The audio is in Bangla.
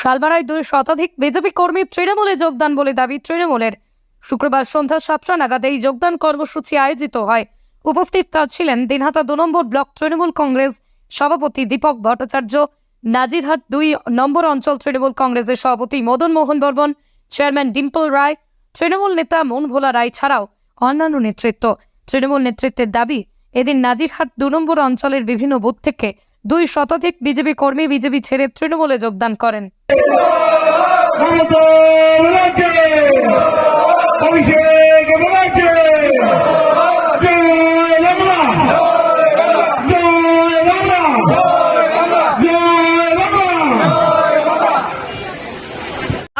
শালবাড়ায় দুই শতাধিক বিজেপি কর্মী তৃণমূলে যোগদান বলে দাবি তৃণমূলের। শুক্রবার সন্ধ্যা সাতটা নাগাদ এই যোগদান কর্মসূচি আয়োজিত হয়। উপস্থিত ছিলেন দিনহাটা দু নম্বর ব্লক তৃণমূল কংগ্রেস সভাপতি দীপক ভট্টাচার্য, নাজিরহাট দুই নম্বর অঞ্চল তৃণমূল কংগ্রেসের সভাপতি মদন মোহন বর্মন, চেয়ারম্যান ডিম্পল রায়, তৃণমূল নেতা মন ভোলা রায় ছাড়াও অন্যান্য নেতৃত্ব। তৃণমূল নেতৃত্বের দাবি, এদিন নাজিরহাট দু নম্বর অঞ্চলের বিভিন্ন বুথ থেকে দুই শতাধিক বিজেপি কর্মী বিজেপি ছেড়ে তৃণমূলে যোগদান করেন।